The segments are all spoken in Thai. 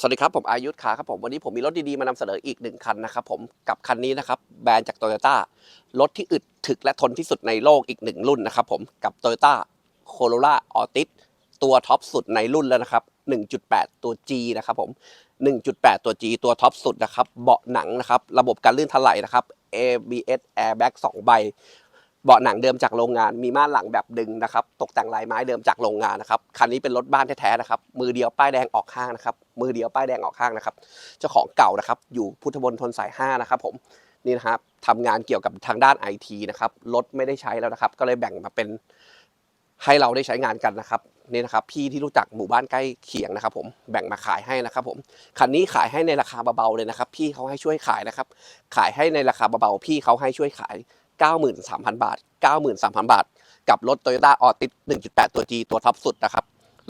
สวัสดีครับ ผมอายุทธขาครับผมวันนี้ผมมีรถดี ๆ มานำเสนออีกหนึ่งคันนะครับผมกับคันนี้นะครับแบรนด์จากโตโยต้ารถที่อึดถึกและทนที่สุดในโลกอีกหนึ่งรุ่นนะครับผมกับ t o y ยต้าโคโรล่าออติสตัวท็อปสุดในรุ่นแล้วนะครับ 1.8 ตัว G นะครับผม 1.8 ตัว G ตัวท็อปสุดนะครับ เบาะหนังนะครับ ระบบการลื่นถลายนะครับ ABS airbag 2 ใบ เบาะหนังเดิมจากโรงงาน มีม่านหลังแบบดึงนะครับ ตกแต่งลายไม้เดิมจากโรงงานนะครับ คันนี้เป็นรถบ้านแท้ๆนะครับ มือเดียวป้ายแดงออกข้างนะครับ มือเดียวป้ายแดงออกข้างนะครับ เจ้าของเก่านะครับ อยู่พุทธบนทนสาย 5 นะครับผม นี่นะครับทำงานเกี่ยวกับทางด้านไอทีนะครับ รถไม่ได้ใช้แล้วนะครับ ก็เลยแบ่งมาเป็นให้เราได้ใช้งานกันนะครับนี่นะครับพี่ที่รู้จักหมู่บ้านใกล้เคียงนะครับ ผมแบ่งมาขายให้นะครับ ผมคันนี้ขายให้ในราคาเบาๆเลยนะครับ พี่เขาให้ช่วยขายนะครับ ขายให้ในราคาเบาๆพี่เขาให้ช่วยขาย 93,000 บาท 93,000 บาท กับรถ Toyota a l t i s 1.8 ตัว G ตัวท็อปสุดนะครับ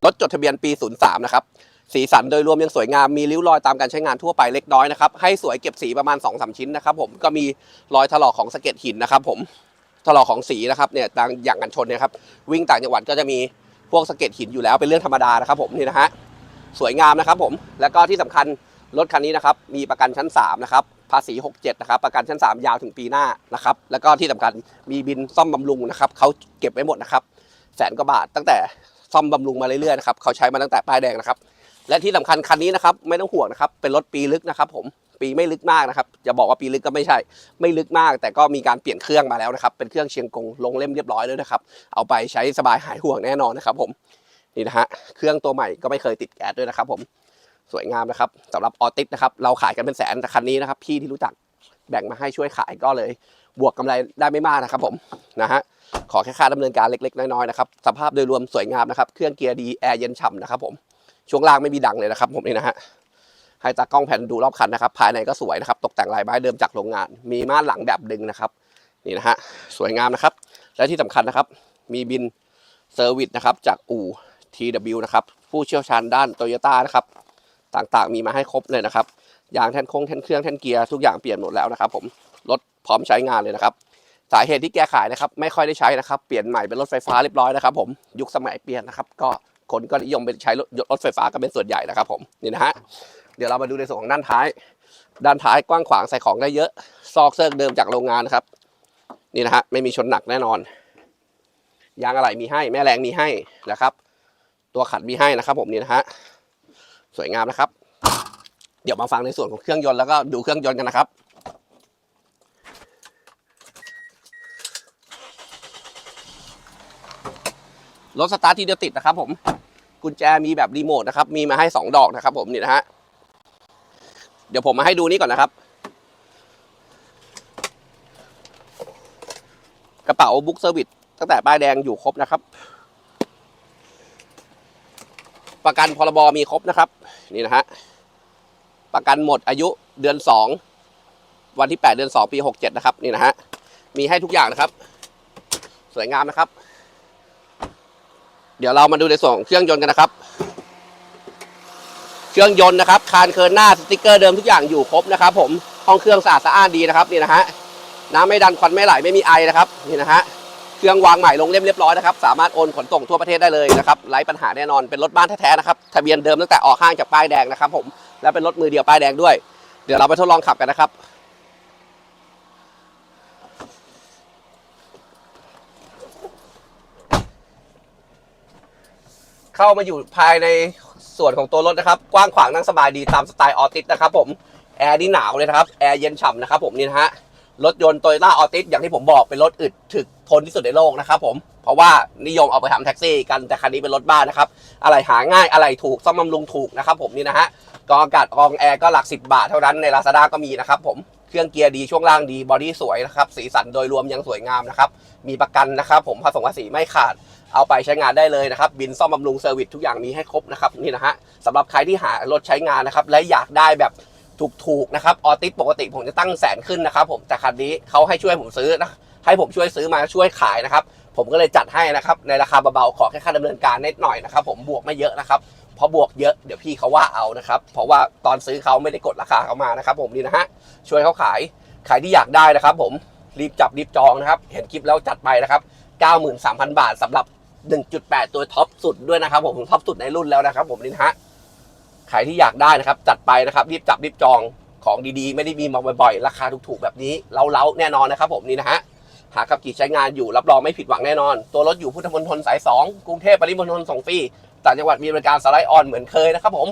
รถจดทะเบียนปี 03 นะครับ สีสันโดยรวมยังสวยงาม มีริ้วรอยตามการใช้งานทั่วไปเล็กน้อยนะครับ ให้สวยเก็บสีประมาณ 2-3 ชิ้นนะครับผม ก็มีรอยถลอกของสะเก็ดหินนะครับผม ถลอกของสีนะครับเนี่ยต่างอย่างกันชนเนยครับ วิ่งต่างจังหวัดก็จะมีพวกสะเก็ดหินอยู่แล้วเป็นเรื่องธรรมดานะครับผมนี่นะฮะ สวยงามนะครับผม แล้วก็ที่สำคัญรถคันนี้นะครับ มีประกันชั้น3นะครับ ภาษี 67 นะครับ ประกันชั้น 3 ยาวถึงปีหน้านะครับ แล้วก็ที่สำคัญมีบินซ่อมบำรุงนะครับเขาเก็บไว้หมดนะครับ แสนกว่าบาทตั้งแต่ซ่อมบำรุงมาเรื่อยๆนะครับเขาใช้มาตั้งแต่ป้ายแดงนะครับ และที่สำคัญคันนี้นะครับไม่ต้องห่วงนะครับ เป็นรถปีลึกนะครับ ผมปีไม่ลึกมากนะครับจะบอกว่าปีลึกก็ไม่ใช่ ไม่ลึกมาก แต่ก็มีการเปลี่ยนเครื่องมาแล้วนะครับ เป็นเครื่องเชียงกงลงเล่มเรียบร้อยเลยนะครับ เอาไปใช้สบายหายห่วงแน่นอนนะครับ ผมนี่นะฮะเครื่องตัวใหม่ก็ไม่เคยติดแก๊สด้วยนะครับ ผม สวยงามนะครับสำหรับออติสนะครับเราขายกันเป็นแสนแต่คันนี้นะครับ พี่ที่รู้จักแบ่งมาให้ช่วยขายก็เลย บวกกำไรได้ไม่มากนะครับผมนะฮะขอแค่ค่าดำเนินการเล็กๆ น้อยๆนะครับสภาพโดยรวมสวยงามนะครับ เครื่องเกียร์ดีแอร์เย็นฉ่ำนะครับผมช่วงล่างไม่มีดังเลยนะครับ ผมนี่นะฮะให้ตากล้องแผ่นดูรอบคันนะครับ ภายในก็สวยนะครับ ตกแต่งลายไม้เดิมจากโรงงาน มีม่านหลังแบบดึงนะครับ นี่นะฮะสวยงามนะครับ และที่สำคัญนะครับ มีบินเซอร์วิสนะครับจากอู่ TW นะครับผู้เชี่ยวชาญด้านโตโยต้านะครับ ต่างๆ มีมาให้ครบเลยนะครับยางแท่นโค้งแท่นเครื่องแท่นเกียร์ทุกอย่างเปลี่ยนหมดแล้วนะครับผมรถพร้อมใช้งานเลยนะครับ สาเหตุที่แก้ขายนะครับ ไม่ค่อยได้ใช้นะครับ เปลี่ยนใหม่เป็นรถไฟฟ้าเรียบร้อยนะครับ ผมยุคสมัยเปลี่ยนนะครับก็คนก็นิยมไปใช้รถรถไฟฟ้ากันเป็นส่วนใหญ่นะครับผมนี่นะฮะเดี๋ยวเรามาดูในส่วนของด้านท้าย ด้านท้ายกว้างขวางใส่ของได้เยอะ ซอกเซิร์กเดิมจากโรงงานนะครับ นี่นะฮะไม่มีชนหนักแน่นอนยางอะไหล่มีให้แม่แรงมีให้นะครับ ตัวขัดมีให้นะครับ ผมนี่นะฮะ สวยงามนะครับ เดี๋ยวมาฟังในส่วนของเครื่องยนต์แล้วก็ดูเครื่องยนต์กันนะครับรถสตาร์ททีเดียวติดนะครับ ผมกุญแจมีแบบรีโมทนะครับ มีมาให้สองดอกนะครับ ผมนี่นะฮะเดี๋ยวผมมาให้ดูนี่ก่อนนะครับ กระเป๋าบุ๊กเซอร์วิสตั้งแต่ป้ายแดงอยู่ครบนะครับ ประกันพรบมีครบนะครับ นี่นะฮะประกันหมดอายุเดือนสองวันที่ 8 เดือน 2 ปี 67 นะครับ นี่นะฮะมีให้ทุกอย่างนะครับ สวยงามนะครับ เดี๋ยวเรามาดูในส่วนของเครื่องยนต์กันนะครับ เครื่องยนต์นะครับ คานเคิร์นหน้าสติกเกอร์เดิมทุกอย่างอยู่ครบนะครับ ผมห้องเครื่องสะอาดสะอ้านดีนะครับนี่นะฮะน้ำไม่ดันควันไม่ไหลไม่มีไอนะครับ นี่นะฮะ เครื่องวางใหม่ลงเล่มเรียบร้อยนะครับ สามารถโอนขนส่งทั่วประเทศได้เลยนะครับไร้ปัญหาแน่นอน เป็นรถบ้านแท้ๆนะครับ ทะเบียนเดิมตั้งแต่ออกห้างจากป้ายแดงนะครับผม และเป็นรถมือเดียวป้ายแดงด้วย เดี๋ยวเราไปทดลองขับกันนะครับ เข้ามาอยู่ภายในส่วนของตัวรถนะครับ กว้างขวางนั่งสบายดีตามสไตล์ออติสนะครับผม แอร์นี่หนาวเลยนะครับ แอร์เย็นฉ่ำนะครับผมนี่นะฮะ รถยนต์โตโยต้าออติสอย่างที่ผมบอกเป็นรถอึดถึกทนที่สุดในโลกนะครับผม เพราะว่านิยมเอาไปทำแท็กซี่กันแต่คันนี้เป็นรถบ้านนะครับ อะไรหาง่ายอะไรถูกซ่อมบำรุงถูกนะครับผมนี่นะฮะกองอากาศกองแอร์ก็หลัก 10 บาทเท่านั้นใน Lazada ก็มีนะครับผมเครื่องเกียร์ดีช่วงล่างดีบอดี้สวยนะครับสีสันโดยรวมยังสวยงามนะครับมีประกันนะครับผมผสมภาษีไม่ขาดเอาไปใช้งานได้เลยนะครับ บินซ่อมบำรุงเซอร์วิสทุกอย่างมีให้ครบนะครับนี่นะฮะสำหรับใครที่หารถใช้งานนะครับและอยากได้แบบ ถูกๆนะครับออติสปกติผมจะตั้งแสนขึ้นนะครับผมแต่คันนี้เขาให้ช่วยผมซื้อนะให้ผมช่วยซื้อมาช่วยขายนะครับ ผมก็เลยจัดให้นะครับในราคาเบาๆขอแค่ค่าดำเนินการนิดหน่อยนะครับ ผมบวกไม่เยอะนะครับเพราะบวกเยอะเดี๋ยวพี่เขาว่าเอานะครับ เพราะว่าตอนซื้อเขาไม่ได้กดราคาเขามานะครับ ผมนี่นะฮะช่วยเขาขายใครที่อยากได้นะครับ ผมรีบจับรีบจองนะครับ เห็นคลิปแล้วจัดไปนะครับ 93,000 บาทสำหรับ 1.8 ตัวท็อปสุดด้วยนะครับ ผมท็อปสุดในรุ่นแล้วนะครับ ผมนี่นะฮะ ใครที่อยากได้นะครับจัดไปนะครับรีบจับรีบจองของดีๆ ไม่ได้มีมาบ่อยๆ ราคาถูกๆ แบบนี้เล้าๆแน่นอนนะครับผมนี่นะฮะหาขับขี่ใช้งานอยู่รับรองไม่ผิดหวังแน่นอน ตัวรถอยู่พุทธมณฑลสาย 2 กรุงเทพปริมณฑลส่งฟรีต่างจังหวัดมีบริการสไลด์ออนเหมือนเคยนะครับผม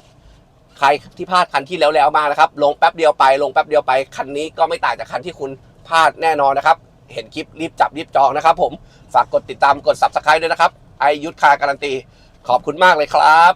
ใครที่พลาดคันที่แล้วๆมานะครับ ลงแป๊บเดียวไป ลงแป๊บเดียวไป คันนี้ก็ไม่ต่างจากคันที่คุณพลาดแน่นอนนะครับ เห็นคลิปรีบจับรีบจองนะครับผม ฝากกดติดตามกด subscribe ด้วยนะครับ ไอยุทธคาการันตี ขอบคุณมากเลยครับ